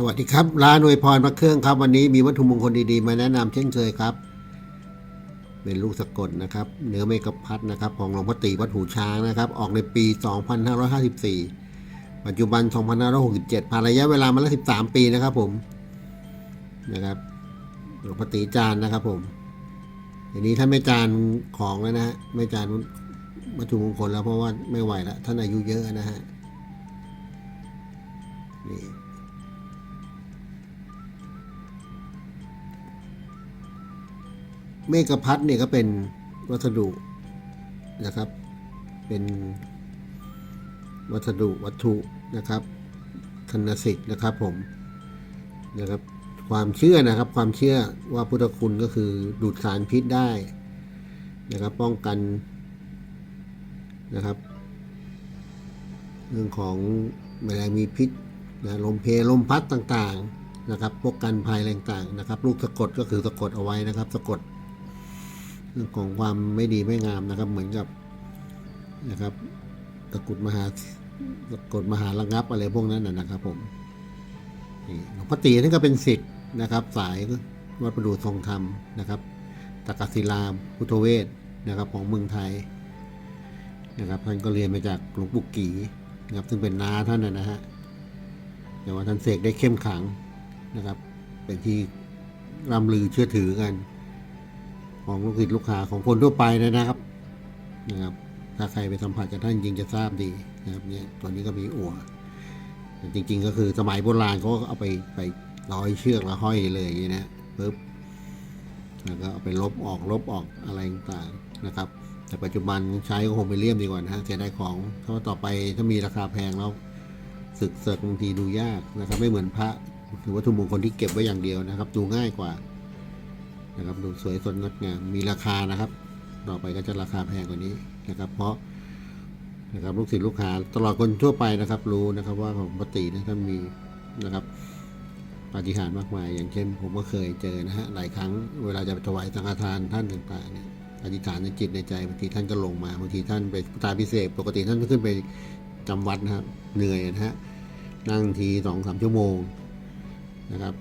สวัสดีครับ ร้านอวยพรพระเครื่องครับ วันนี้มีวัตถุมงคลดีๆ มาแนะนำเช่นเคยครับ เป็นลูกสะกดนะครับ เนื้อเมกะพัดนะครับ ของหลวงพ่อตีวัดหูช้างนะครับ ออกในปี 2554 ปัจจุบัน 2567 ผ่านระยะเวลามาแล้ว 13 ปีนะครับผมนะครับหลวงพ่อตีจานนะครับผมทีนี้ท่านไม่จานของแล้วนะฮะไม่จานวัตถุมงคลแล้วเพราะว่าไม่ไหวแล้วท่านอายุเยอะนะฮะนี่ เมกพัดเนี่ยก็เป็นวัสดุนะครับ เป็นวัสดุวัตถุนะครับธนสิทธิ์นะครับผมนะครับ ความเชื่อนะครับ ความเชื่อว่าพุทธคุณก็คือดูดสารพิษได้นะครับ ป้องกันนะครับ เรื่องของแมลงมีพิษนะลมเพลลมพัดต่างๆนะครับพวกกันภัยอะไรต่างๆนะครับ ลูกสะกดก็คือสะกดเอาไว้นะครับ สะกด ของความไม่ดีไม่งามนะครับ เหมือนกับนะครับ ตะกุดมหาตะกุดมหาระงับอะไรพวกนั้นนะครับ ผมนี่หลวงพ่อตีนี่ก็เป็นสิทธิ์นะครับ สายวัดประดูทรงธรรมนะครับตากศิลามพุทธเวศนะครับ ของเมืองไทยนะครับท่านก็เรียนมาจากหลวงปู่กีนะครับ ซึ่งเป็นน้าท่านนะนะฮะแต่ว่าท่านเสกได้เข้มขังนะครับ เป็นที่ร่ำลือเชื่อถือกัน ของลูกศิษย์ลูกหาของคนทั่วไปเลยนะครับนะครับ ถ้าใครไปสัมผัสกับท่านจริงจะทราบดีนะครับเนี่ยตอนนี้ก็มีอัวแต่จริง ๆ ก็คือสมัยโบราณเขาเอาไปไปร้อยเชือกแล้วห้อยเลยอย่างนี้นะปึ๊บแล้วก็เอาไปลบออกลบออกอะไรต่างๆนะครับ แต่ปัจจุบันใช้ก็คงไปเลี่ยมดีกว่านะฮะเสียดายของเพราะว่าต่อไปถ้ามีราคาแพงแล้วศึกเสกบางทีดูยากนะครับ ไม่เหมือนพระหรือวัตถุมงคลที่เก็บไว้อย่างเดียวนะครับ ดูง่ายกว่า นะครับดูสวยสดงดงามมีราคานะครับ ต่อไปก็จะราคาแพงกว่านี้นะครับ เพราะนะครับลูกศิษย์ลูกหาตลอดคนทั่วไปนะครับ รู้นะครับว่าของปฏินะท่านมีนะครับปาฏิหาริย์มากมาย อย่างเช่น ผมก็เคยเจอนะฮะหลายครั้งเวลาจะไปถวายสังฆทานท่านต่างๆเนี่ยอธิษฐานในจิตในใจบางทีท่านก็ลงมาบางทีท่านไปพุทธาพิเศษ ปกติท่านก็ขึ้นไปจำวัดนะครับเหนื่อยนะฮะนั่งทีสองสามชั่วโมงนะครับ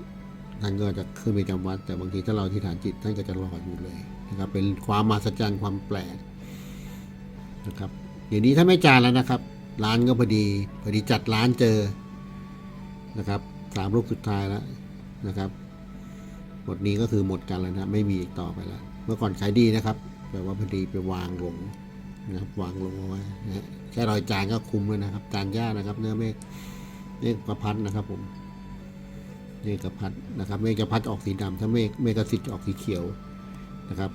ท่านก็จะขึ้นไปจำวัด แต่บางทีถ้าเราที่ฐานจิตท่านก็จะรออยู่เลยนะครับเป็นความมหัศจรรย์ความแปลกนะครับเดี๋ยวนี้ท่านไม่จานแล้วนะครับ ร้านก็พอดีพอดีจัดร้านเจอนะครับสามรูปสุดท้ายแล้วนะครับหมดนี้ก็คือหมดกันแล้วนะไม่มีอีกต่อไปแล้ว เมื่อก่อนขายดีนะครับแต่ว่าพอดีไปวางลงนะครับวางลงเอาไว้นะแค่รอยจานก็คุ้มแล้วนะครับ จานย่านะครับ เนื้อเมฆเมฆประพัดนะครับผม เมฆพัดนะครับเมฆพัดออกสีดำถ้าเมฆเมฆสิทธิ์ออกสีเขียวนะครับ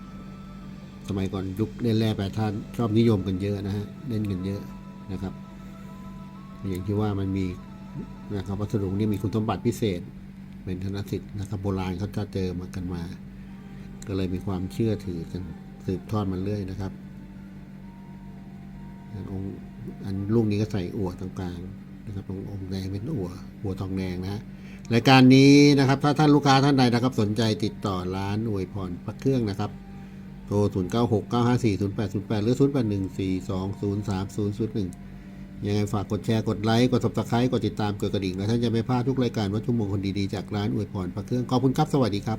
สมัยก่อนยุคเล่นแร่แปรธาตุชอบนิยมกันเยอะนะฮะเล่นกันเยอะนะครับ อย่างที่ว่ามันมีนะครับวัสดุนี้มีคุณสมบัติพิเศษ เป็นธนสิทธิ์นะครับ โบราณเขาจะเจอมากันมา ก็เลยมีความเชื่อถือกันสืบทอดมาเรื่อยนะครับอันองค์อันลูกนี้ก็ใส่อั่วตรงกลางนะครับตรงองค์แดงเป็นอั่วหัวทองแดงนะฮะ รายการนี้นะครับ ถ้าท่านลูกค้าท่านใดนะครับ สนใจติดต่อร้านอวยพรพระเครื่องนะครับ โทร 0 9 6 9 5 4 0 8 0 8 หรือ 0 8 1 4 2 0 3 0 0 1 ยังไงฝากกดแชร์กดไลค์ กด subscribe กดติดตามกดกระดิ่ง และท่านจะไม่พลาดทุกรายการวัตถุมงคลดี ๆ จากร้านอวยพรพระเครื่อง ขอบคุณครับ สวัสดีครับ